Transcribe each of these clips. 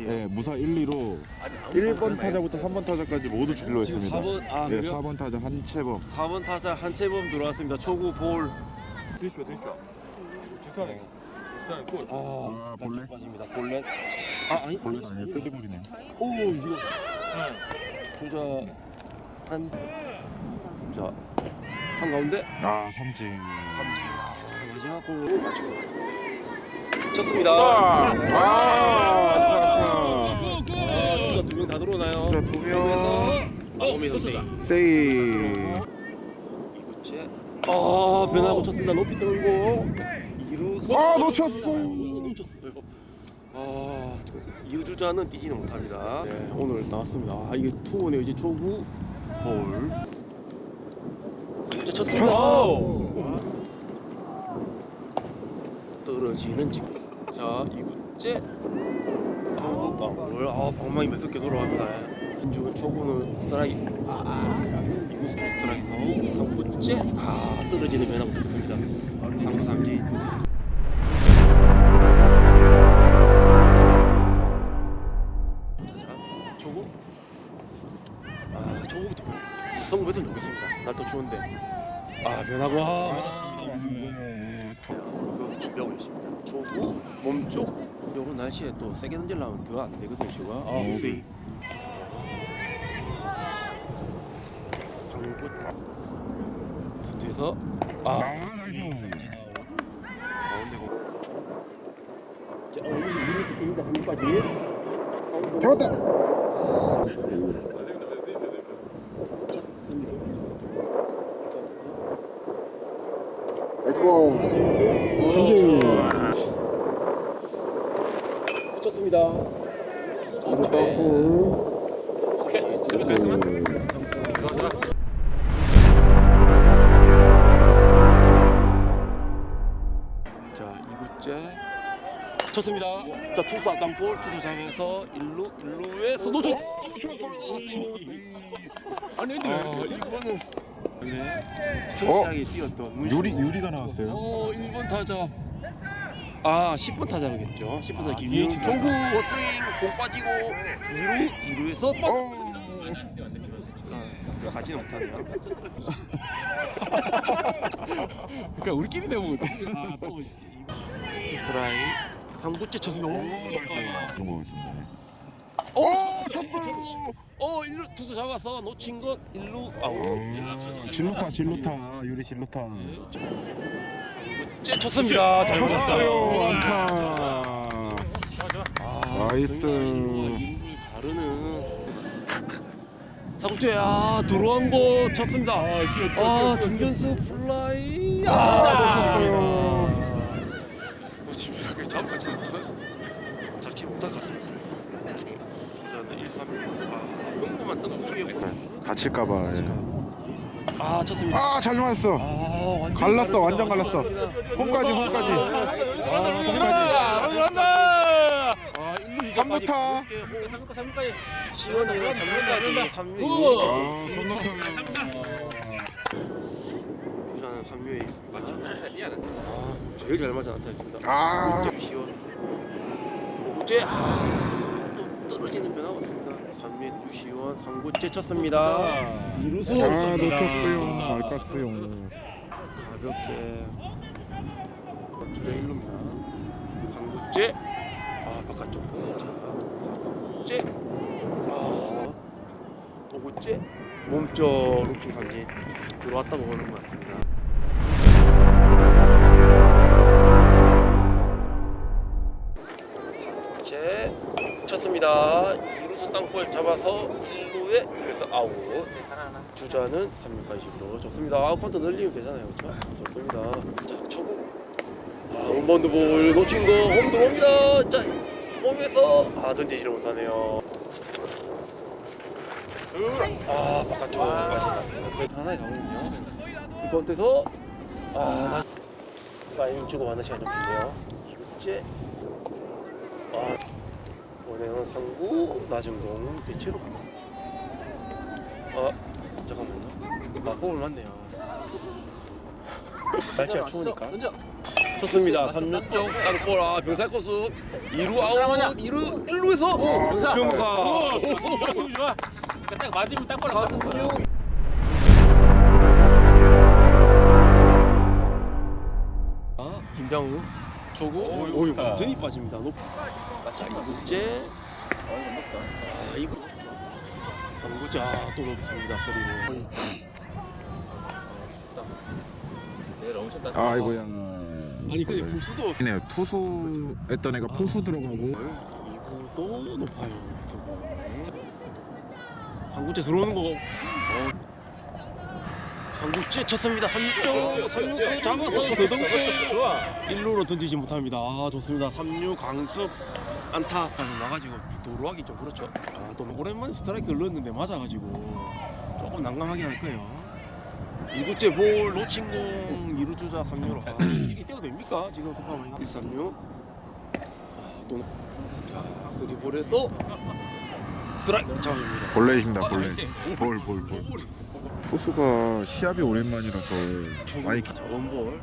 무섯이에요. 네, 무사 1, 2로 1번 타자부터 3번 타자까지 모두 지금 진로했습니다. 4번 아 네, 그래요? 4번 타자 한채범. 4번 타자 한채범 들어왔습니다. 초구 볼. 드시오 드시오 직선에 직선에 꽃 아, 아, 볼넷? 빠집니다. 볼넷. 아 아니 볼넷 아니에요? 세드볼이네요. 오 이거 주자 한. 자 한 가운데 아, 삼진. 마지막 공 맞추고 쳤습니다. 아, 아 주자 두 명 다 들어오나요? 안타. 자, 두 그래서 명. 마음이 선생. 세이. 이구째. 아 변하고 쳤습니다. 높이. 이루. 아, 놓쳤어요. 놓쳤어요. 아 이루 주자는 뛰지는 못합니다. 네 오늘 나왔습니다. 아 이게 투원의 이제 초구 볼. 이제 쳤습니다. 떨어지는 직. 자 이구째. 방울. 아 방망이 몇개 돌아갑니다. 인중은 초구는 스트라이크. 이구 스트라이크에서 3구째. 아 떨어지는 변화가. 방구 삼진. 자, 초구. 아 초구부터 성공했으면 좋겠습니다. 날또 추운데. 아 아. 그 준비하고 있습니다. 초구 몸쪽. 요런 날씨에 또 세게 던지려면 더 안 되거든요. 제가. 아 스윙. 상구. 뒤에서 아 나이스. 가운데 공. 자, 어, 이거 이렇게 뜹니다. 한 번까지. 잡았다. 쳤습니다. 나이스 볼. 삼진. 쳤습니다. 이거 땅볼. 자, 2구째. 쳤습니다. 자, 투수 앞땅볼 투수 잡아서 1루, 1루에서 놓쳤. 아니 근데 아, 이거는 원래 성실하게 뛰었던 문신. 유리 유리가 나왔어요. 어, 1번 타자. 아, 10번 타자겠죠. 10번 타자. 뒤에 조구 워스윙 공 빠지고 2루, 2루에서 빡. 어. 아, 가지는 못하네요. 그러니까 우리끼리 내보고 아, 또 스트라이. 3구째 쳤습니다. 오, 쳤어요. 그런 거겠습니다. 오, 쳤어요. 어, 1루 투수 잡아서 놓친 것 1루 아웃. 진로타 진로타 유리 진로타. 째 쳤습니다. 잘 쳤어요. 안타. 아, 나이스. 가르는 사구째야 들어온 거 쳤습니다. 아, 중견수 플라이. 아, 놓칩니다. 놓칩니다. 그 잡을 지 못해요. 잡지 못할 것 같아요. 저는 1, 3, 아, 끈구만 뜬구리고. 다칠까봐. 예. 아, 쳤습니다. 아, 잘 맞았어. 아, 갈랐어. 완전 갈랐어. 홈까지, 홈까지. 아, 홈까지. 아, 1루 삼루타. 시원하게 3루까지 3루. 아, 손놓쳐. 부산은 3루에 맞지. 아, 제일 잘 맞아 나타났습니다. 아, 좀 시원. 오구째 아, 또 떨어지는 변화가 없습니다. 3루 유시원 3구째 쳤습니다. 이루수. 아, 놓쳤어요. 알깠어요. 가볍게. 줄에 1루입니다. 3구째 아 바깥쪽. 자 4구째 아. 5구째 몸쪽 루킹 삼진. 들어왔다고 보는 것 같습니다. 땅볼 잡아서 1루에 그래서 아웃. 주자는 3루까지로 좋습니다. 아웃 카운트 늘리면 되잖아요. 그렇죠? 좋습니다. 자, 초구. 아, 홈번드 볼 놓친 거 홈 들어옵니다. 자, 홈에서 아 던지지를 못하네요. 아, 바깥쪽까지 갔습니다. 하나에 가거든요. 이 카운트에서 아, 나 사인 주고 받는 시간이 좀 길네요. 이국제 아, 원행은 상구 낮은 공 대체로 아, 잠깐만요. 아, 볼을 맞네요. 날씨가 추우니까. 좋습니다. 3루 쪽 땅볼 아 병살 코스 2루 아웃 2루 1루에서 병사 좋아. 딱 맞으면 딱 걸어 맞았어. 아, 김장우 초구 오유 완전히 빠집니다. 높. 자 이구째 아 이거 이구째 아또 높습니다. 따. 아이고야. 아니 근데 부수도 네요 투수 했던 애가 포수 들어가고. 이구도 높아요. 저거. 상구째 들어오는 거. 어. 상구째 쳤습니다. 3루 3루 잡아서 더듬고 좋아. 1루로 던지지 못합니다. 아 좋습니다. 3루 강습 안타 나가지고 도루하기 좀 그렇죠. 아 또 오랜만에 스트라이크를 넣었는데 맞아가지고 조금 난감하긴 할 거예요. 이구째 볼 놓친 공 2루 주자 3루로 아, 이게 떼도 됩니까? 지금 속하면 1, 3루 아또 자 3볼에서 스트라이크 잡아줍니다. 볼넷입니다 볼넷. 볼볼 볼. 투수가 시합이 오랜만이라서 많이 기... 자, 원볼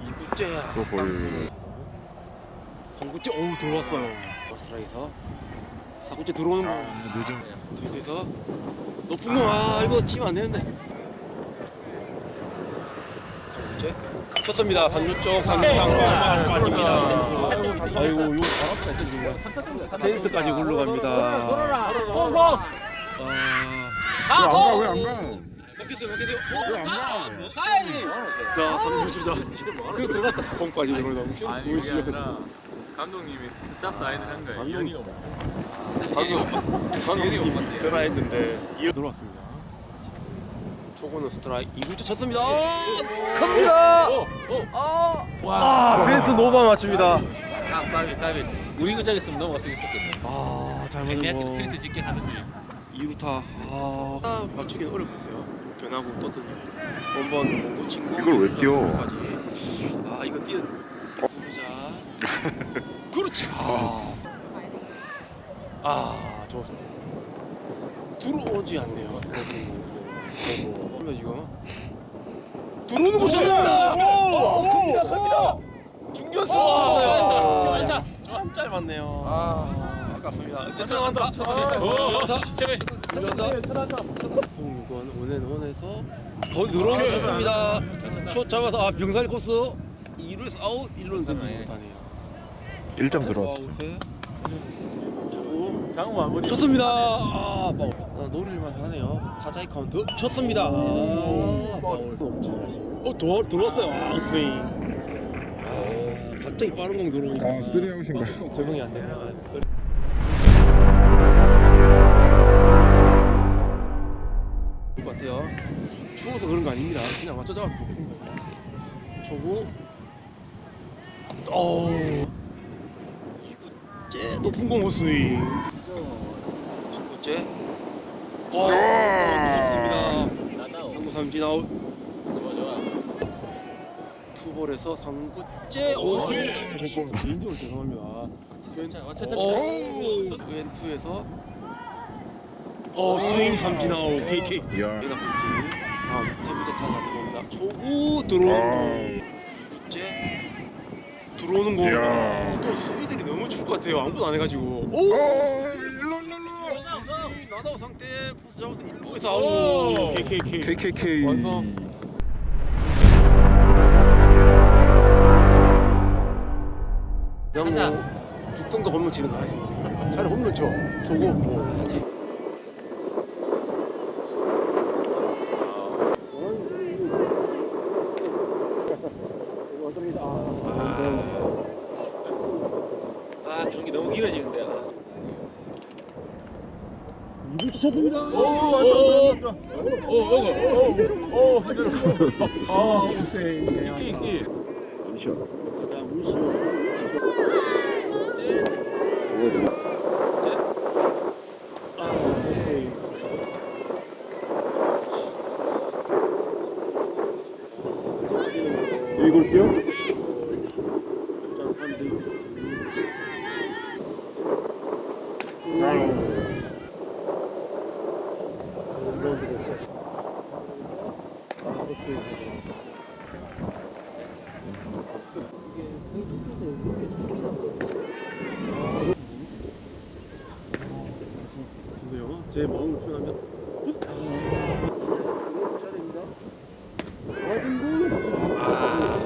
이구째야 또 볼. 3구째 어우 들어왔어요 스트라이크에서 4구째 들어오는 거 아 늦은. 뒤에서 높은 거아 이거 치면 안 되는데 3구째 쳤습니다 3루 쪽 3루 땅 빠집니다 아이고 이거 지금 펜스까지 굴러갑니다 아 왜안 가? 왜안 가? 먹겠어요 먹겠어요 왜안 가? 자 3루 주자 그 들어갔다 홈까지 들어가다 아니 그게 아니라 감독님이 스탑 사인을 한 거예요. 감독. 이현이가 못 방금 방금 봤어요. 드라 했는데 이어 들어왔습니다. 초구는 스트라이크 2구째 쳤습니다. 오, 오. 아, 와. 아 펜스 노바 맞춥니다. 아, 까비 까비. 우리 구장했으면 넘어갔을 있었겠네. 아, 잘 애매하게 거. 펜스 짓게 하든지. 2루타. 아, 맞추기 어렵겠어요. 변하고 떴더니 원번 못 친구. 이걸 왜 뛰어? 까지. 아, 이거 뛰어. 보자. 그렇지. 아, 아, 좋습니다. 들어오지 않네요. 그리고 지금 들어오는 거 좋습니다. 오, 오, 갑니다. 중견수 어, 맞췄어요. 한 짧았네요. 아, 아깝습니다. 어쨌든 제발. 원앤 원에서 더 늘어는 쳤습니다. 슛 잡아서 아 병살 코스 2루에서 아웃 1루는 던지지 못하네요. 1점 들어왔어. 아웃에 조금 장우 마무리. 쳤습니다. 아, 파울. 아, 노릴만 하네요. 타자의 카운트 쳤습니다. 아, 파울. 없지 사실. 어, 도, 들어왔어요. 아, 스윙. 아, 갑자기 빠른 공 들어오니까. 아 쓰리아웃인가요? 적응이 안 되네 거 아닙니다. 그냥 맞춰 잡아서 좋습니다. 초구. 어. 이구째 높은 공 스윙. 이구째. 어. 무섭습니다. 나다오. 한구 삼진 아웃. 좋아 좋아. 투볼에서 삼구째. 오. 개인적으로 죄송합니다. 자, 맞췄다. 오. 왼투에서. 어 스윙 삼진 아웃. KK. 야. 여기다 볼지 다음 세 번째 타자 들어옵니다. 초구 들어오는 거. 둘째 들어오는 거. 이야. 또 수비들이 너무 줄것 같아요. 아무도 안 해가지고. 오. 어 일로 일로 일로. 나다오 상태 포스 잡아서 1루에서 오. 아웃. KKK. KKK. 완성. 그냥 뭐 죽던가 홈런 치는 거 하겠습니다. 차라리 홈런 쳐. 초구 뭐 하지. 아, 경기 너무 길어지는데. 쳤습니다. 오, 오, 오, 오, 오. 아, 글쎄. 이끼 이끼. 원샷. 타자 문시호 초구 위치 좋. 째. 째. 아, 글쎄. 이걸 뛰어? 주장 한 베이스. 제 마음을 표현하면 아, 됩니다. 맞은. 아.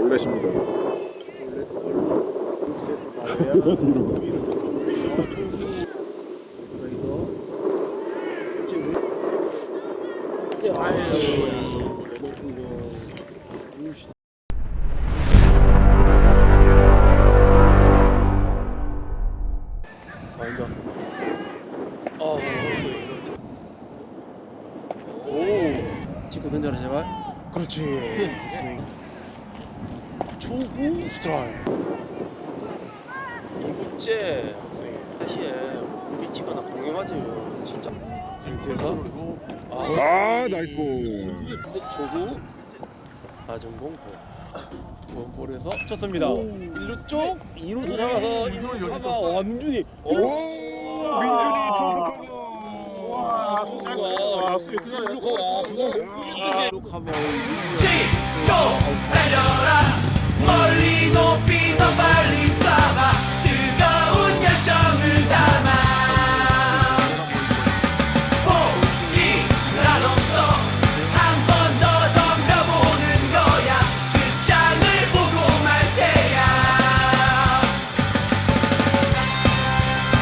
원래십니다. 원래 뒤로. 오, 그렇지. 초구 스트라이크. 이국제 사실 미치거나 맞으면 진짜. 상태에서? 아 나이스 볼. 초구. 낮은 공포 원볼에서 쳤습니다. 1루 쪽 2루수 나가서 1루 가마 완전히 오. 민준이 투수 커버. 그냥 1루 가마 1루 가마